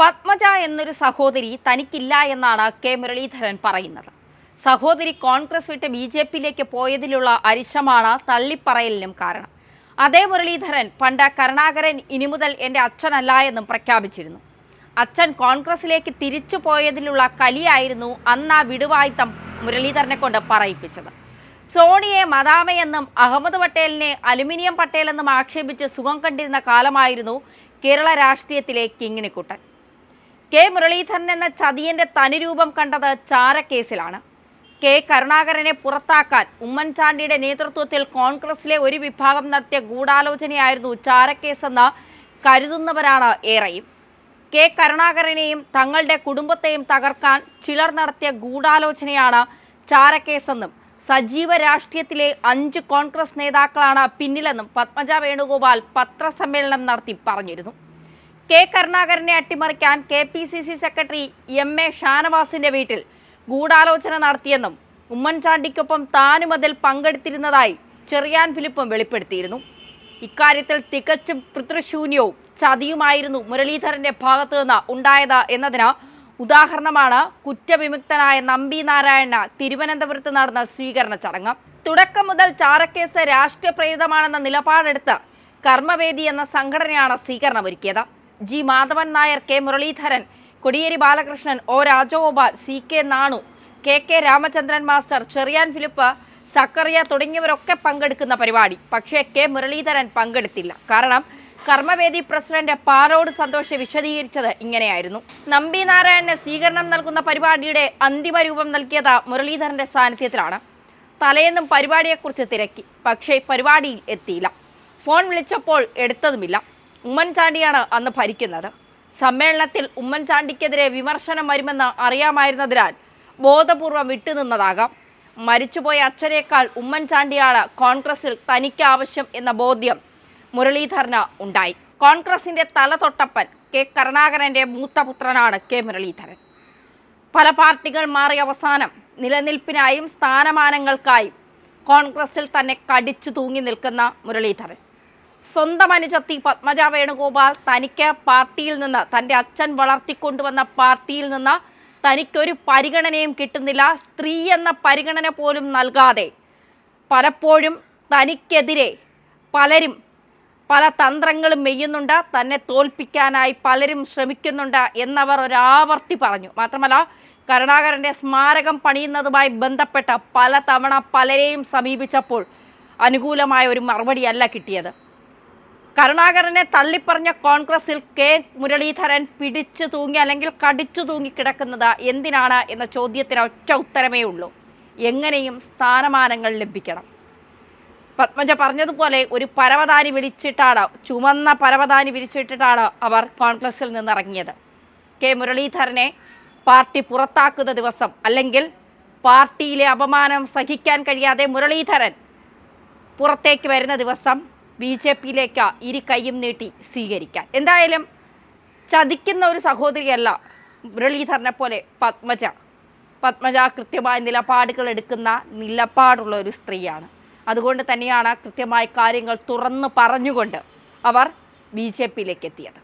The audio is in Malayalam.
പത്മജ എന്നൊരു സഹോദരി തനിക്കില്ല എന്നാണ് കെ മുരളീധരൻ പറയുന്നത്. സഹോദരി കോൺഗ്രസ് വിട്ട് ബി ജെ പിയിലേക്ക് പോയതിലുള്ള അരിശമാണ് തള്ളിപ്പറയലിനും കാരണം. അതേ മുരളീധരൻ പണ്ട് കരുണാകരൻ ഇനി മുതൽ എന്റെ അച്ഛനല്ല എന്നും പ്രഖ്യാപിച്ചിരുന്നു. അച്ഛൻ കോൺഗ്രസിലേക്ക് തിരിച്ചു പോയതിലുള്ള കലിയായിരുന്നു അന്ന് ആ വിടുവായിത്തം മുരളീധരനെ കൊണ്ട് പറയിപ്പിച്ചത്. സോണിയെ മദാമയെന്നും അഹമ്മദ് പട്ടേലിനെ അലുമിനിയം പട്ടേലെന്നും ആക്ഷേപിച്ച് സുഖം കണ്ടിരുന്ന കാലമായിരുന്നു കേരള രാഷ്ട്രീയത്തിലെ കിങ്ങിണിക്കുട്ടൻ. കെ മുരളീധരൻ എന്ന ചതിയന്റെ തനിരൂപം കണ്ടത് ചാരക്കേസിലാണ്. കെ കരുണാകരനെ പുറത്താക്കാൻ ഉമ്മൻചാണ്ടിയുടെ നേതൃത്വത്തിൽ കോൺഗ്രസിലെ ഒരു വിഭാഗം നടത്തിയ ഗൂഢാലോചനയായിരുന്നു ചാരക്കേസെന്ന് കരുതുന്നവരാണ് ഏറെയും. കെ കരുണാകരനെയും തങ്ങളുടെ കുടുംബത്തെയും തകർക്കാൻ ചിലർ നടത്തിയ ഗൂഢാലോചനയാണ് ചാരക്കേസെന്നും സജീവ രാഷ്ട്രീയത്തിലെ അഞ്ച് കോൺഗ്രസ് നേതാക്കളാണ് പിന്നിലെന്നും പത്മജ വേണുഗോപാൽ പത്രസമ്മേളനം നടത്തി പറഞ്ഞിരുന്നു. കെ കരുണാകരനെ അട്ടിമറിക്കാൻ K P C C secretary M A ഷാനവാസിന്റെ വീട്ടിൽ ഗൂഢാലോചന നടത്തിയെന്നും ഉമ്മൻചാണ്ടിക്കൊപ്പം താനും അതിൽ പങ്കെടുത്തിരുന്നതായി ചെറിയാൻ ഫിലിപ്പും വെളിപ്പെടുത്തിയിരുന്നു. ഇക്കാര്യത്തിൽ തികച്ചും പിതൃശൂന്യവും ചതിയുമായിരുന്നു മുരളീധരന്റെ ഭാഗത്തു നിന്ന് ഉണ്ടായത് എന്നതിന് ഉദാഹരണമാണ് കുറ്റവിമുക്തനായ നമ്പി നാരായണ തിരുവനന്തപുരത്ത് നടന്ന സ്വീകരണ ചടങ്ങ്. തുടക്കം മുതൽ ചാരക്കേസ് രാഷ്ട്രീയ പ്രേരിതമാണെന്ന നിലപാടെടുത്ത് കർമ്മവേദി എന്ന സംഘടനയാണ് സ്വീകരണമൊരുക്കിയത്. G Madhavan Nair K Muraleedharan Kodiyeri Balakrishnan O Rajagopal C K Nanu K K Ramachandran master Cherian Philip Zacharia തുടങ്ങിയവരൊക്കെ പങ്കെടുക്കുന്ന പരിപാടി. പക്ഷേ കെ മുരളീധരൻ പങ്കെടുത്തില്ല. കാരണം കർമ്മവേദി പ്രസിഡന്റ് പാറോട് സന്തോഷ് വിശദീകരിച്ചത് ഇങ്ങനെയായിരുന്നു. നമ്പി നാരായണന് സ്വീകരണം നൽകുന്ന പരിപാടിയുടെ അന്തിമ രൂപം നൽകിയത് മുരളീധരന്റെ സാന്നിധ്യത്തിലാണ്. തലേന്നും പരിപാടിയെക്കുറിച്ച് തിരക്കി. പക്ഷേ പരിപാടിയിൽ എത്തിയില്ല. ഫോൺ വിളിച്ചപ്പോൾ എടുത്തതുമില്ല. ഉമ്മൻചാണ്ടിയാണ് അന്ന് ഭരിക്കുന്നത്. സമ്മേളനത്തിൽ ഉമ്മൻചാണ്ടിക്കെതിരെ വിമർശനം വരുമെന്ന് അറിയാമായിരുന്നതിനാൽ ബോധപൂർവം വിട്ടുനിന്നതാകാം മരിച്ചുപോയ അച്ഛനേക്കാൾ ഉമ്മൻചാണ്ടിയാണ് കോൺഗ്രസിൽ തനിക്ക് ആവശ്യം എന്ന ബോധ്യം മുരളീധരന് ഉണ്ടായി. കോൺഗ്രസിന്റെ തലതൊട്ടപ്പൻ കെ കരുണാകരന്റെ മൂത്തപുത്രനാണ് കെ മുരളീധരൻ. പല പാർട്ടികൾ മാറിയ അവസാനം നിലനിൽപ്പിനായും സ്ഥാനമാനങ്ങൾക്കായും കോൺഗ്രസിൽ തന്നെ കടിച്ചു തൂങ്ങി നിൽക്കുന്ന മുരളീധരൻ. സ്വന്തം അനുജത്തി പത്മജ വേണുഗോപാൽ തനിക്ക് പാർട്ടിയിൽ നിന്ന് തന്റെ അച്ഛൻ വളർത്തിക്കൊണ്ടുവന്ന പാർട്ടിയിൽ നിന്ന് തനിക്കൊരു പരിഗണനയും കിട്ടുന്നില്ല. സ്ത്രീ എന്ന പരിഗണന പോലും നൽകാതെ പലപ്പോഴും തനിക്കെതിരെ പലരും പല തന്ത്രങ്ങളും മെയ്യുന്നുണ്ട്. തന്നെ തോൽപ്പിക്കാനായി പലരും ശ്രമിക്കുന്നുണ്ട് എന്നവർ ഒരാവർത്തി പറഞ്ഞു. മാത്രമല്ല കരുണാകരന്റെ സ്മാരകം പണിയുന്നതുമായി ബന്ധപ്പെട്ട പല തവണ പലരെയും സമീപിച്ചപ്പോൾ അനുകൂലമായ ഒരു മറുപടിയല്ല കിട്ടിയത്. കരുണാകരനെ തള്ളിപ്പറഞ്ഞ കോൺഗ്രസിൽ കെ. മുരളീധരൻ പിടിച്ചു തൂങ്ങി അല്ലെങ്കിൽ കടിച്ചു തൂങ്ങി കിടക്കുന്നത് എന്തിനാണ് എന്ന ചോദ്യത്തിന് ഒറ്റ ഉത്തരമേ ഉള്ളൂ. എങ്ങനെയും സ്ഥാനമാനങ്ങൾ ലഭിക്കണം. പത്മജ പറഞ്ഞതുപോലെ ഒരു പരവതാനി വിളിച്ചിട്ടാണ് ചുമന്ന പരവതാനി വിരിച്ചിട്ടിട്ടാണ് അവർ കോൺഗ്രസിൽ നിന്നിറങ്ങിയത്. കെ. മുരളീധരനെ പാർട്ടി പുറത്താക്കുന്ന ദിവസം അല്ലെങ്കിൽ പാർട്ടിയിലെ അപമാനം സഹിക്കാൻ കഴിയാതെ മുരളീധരൻ പുറത്തേക്ക് വരുന്ന ദിവസം ബി ജെ പിയിലേക്ക് ഇരു കൈയും നീട്ടി സ്വീകരിക്കാൻ. എന്തായാലും ചതിക്കുന്ന ഒരു സഹോദരിയല്ല മുരളീധരനെ പോലെ പത്മജ. പത്മജ കൃത്യമായ നിലപാടുകൾ എടുക്കുന്ന നിലപാടുള്ള ഒരു സ്ത്രീയാണ്. അതുകൊണ്ട് തന്നെയാണ് കൃത്യമായ കാര്യങ്ങൾ തുറന്നു പറഞ്ഞുകൊണ്ട് അവർ ബി ജെ പിയിലേക്ക് എത്തിയത്.